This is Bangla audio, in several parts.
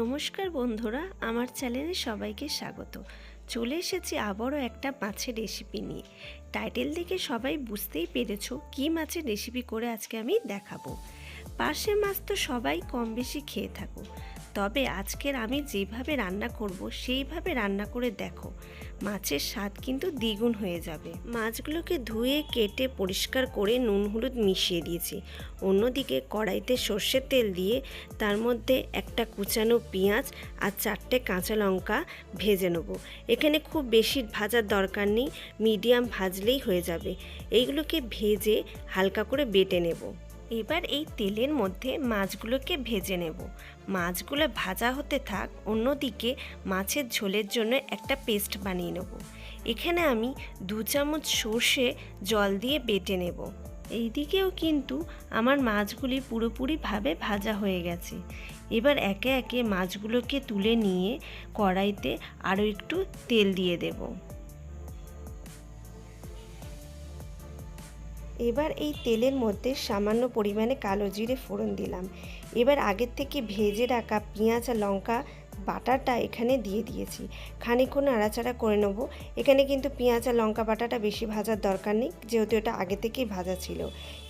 নমস্কার বন্ধুরা, আমার চ্যানেলে সবাইকে স্বাগত। চলে এসেছি আবারও একটা মাছের রেসিপি নিয়ে। টাইটেল দেখে সবাই বুঝতেই পেরেছ কী মাছের রেসিপি করে আজকে আমি দেখাবো। পার্শে মাছ তো সবাই কম বেশি খেয়ে থাকো। তবে আজকের আমি যেভাবে রান্না করব, সেইভাবে রান্না করে দেখো। মাছের স্বাদ কিন্তু দ্বিগুণ হয়ে যাবে। মাছগুলোকে ধুয়ে, কেটে, পরিষ্কার করে নুন, হলুদ মিশিয়ে দিয়েছি। অন্যদিকে কড়াইতে সর্ষের তেল দিয়ে তার মধ্যে একটা কুচানো পেঁয়াজ আর চারটে কাঁচা লঙ্কা ভেজে নেব। এখানে খুব বেশি ভাজার দরকার নেই, মিডিয়াম ভাজলেই হয়ে যাবে। এইগুলোকে ভেজে হালকা করে বেটে নেব। এবার এই তেলের মধ্যে মাছগুলোকে ভেজে নেব। মাছগুলো ভাজা হতে থাক, অন্যদিকে মাছের ঝোলের জন্য একটা পেস্ট বানিয়ে নেব। এখানে আমি দু চামচ সর্ষে জল দিয়ে বেটে নেব। এইদিকেও কিন্তু আমার মাছগুলি পুরোপুরিভাবে ভাজা হয়ে গেছে। এবার একে একে মাছগুলোকে তুলে নিয়ে কড়াইতে আরও একটু তেল দিয়ে দেবো। এবার এই তেলের মধ্যে সামান্য পরিমাণে কালো জিরে ফোড়ন দিলাম। এবার আগের থেকে ভেজে রাখা পেঁয়াজ আর লঙ্কা বাটাটা এখানে দিয়ে দিয়েছি। খানিক্ষণ আড়াচাড়া করে নেব। এখানে কিন্তু পেঁয়াজ আর লঙ্কা বাটাটা বেশি ভাজার দরকার নেই, যেহেতু এটা আগে থেকেই ভাজা ছিল।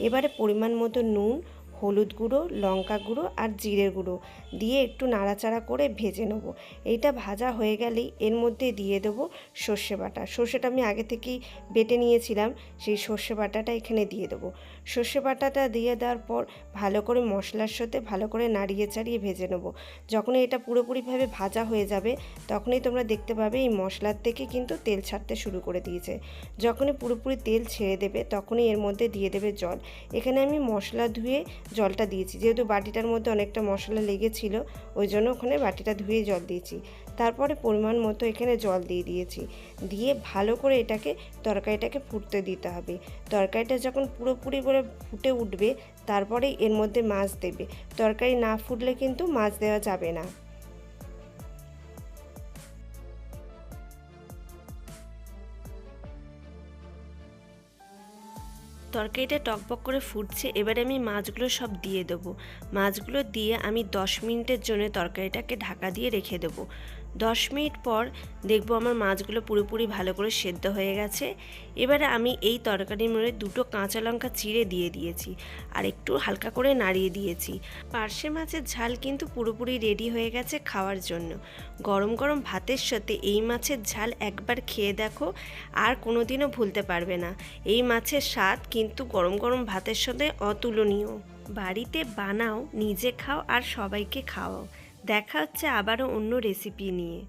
এবারে পরিমাণ মতো নুন হলুদ গুঁড়ো, লঙ্কা গুঁড়ো আর জিরের গুঁড়ো দিয়ে একটু নাড়াচাড়া করে ভেজে নেব। এইটা ভাজা হয়ে গেলেই এর মধ্যে দিয়ে দেবো সর্ষে বাটা। সর্ষেটা আমি আগে থেকেই বেটে নিয়েছিলাম, সেই সর্ষে বাটাটা এখানে দিয়ে দেবো। সর্ষে বাটাটা দিয়ে দেওয়ার পর ভালো করে মশলার সাথে ভালো করে নাড়িয়ে চাড়িয়ে ভেজে নেব। যখনই এটা পুরোপুরিভাবে ভাজা হয়ে যাবে, তখনই তোমরা দেখতে পাবে এই মশলার থেকে কিন্তু তেল ছাড়তে শুরু করে দিয়েছে। যখনই পুরোপুরি তেল ছেড়ে দেবে, তখনই এর মধ্যে দিয়ে দেবে জল। এখানে আমি মশলা ধুয়ে জলটা দিয়েছি। যেহেতু বাটিটার মধ্যে অনেকটা মশলা লেগেছিল, ওই জন্য ওখানে বাটিটা ধুয়ে জল দিয়েছি। তারপরে পরিমাণ মতো এখানে জল দিয়ে দিয়েছি। দিয়ে ভালো করে এটাকে, তরকারিটাকে ফুটতে দিতে হবে। তরকারিটা যখন পুরোপুরি করে ফুটে উঠবে তারপরে এর মধ্যে মাছ দেবে। তরকারি না ফুটলে কিন্তু মাছ দেওয়া যাবে না। তরকারিটা টকবক করে ফুটছে, এবারে আমি মাছগুলো সব দিয়ে দেবো। মাছগুলো দিয়ে আমি দশ মিনিটের জন্য তরকারিটাকে ঢাকা দিয়ে রেখে দেবো। দশ মিনিট পর দেখব আমার মাছগুলো পুরোপুরি ভালো করে সেদ্ধ হয়ে গেছে। এবারে আমি এই তরকারির মধ্যে দুটো কাঁচা লঙ্কা চিড়ে দিয়ে দিয়েছি আর একটু হালকা করে নাড়িয়ে দিয়েছি। পার্শে মাছের ঝাল কিন্তু পুরোপুরি রেডি হয়ে গেছে খাওয়ার জন্য। গরম গরম ভাতের সাথে এই মাছের ঝাল একবার খেয়ে দেখো, আর কোনোদিনও ভুলতে পারবে না। এই মাছের স্বাদ কিন্তু গরম গরম ভাতের সাথে অতুলনীয়। বাড়িতে বানাও, নিজে খাও আর সবাইকে খাওয়াও। দেখা হচ্ছে আবারও অন্য রেসিপি নিয়ে।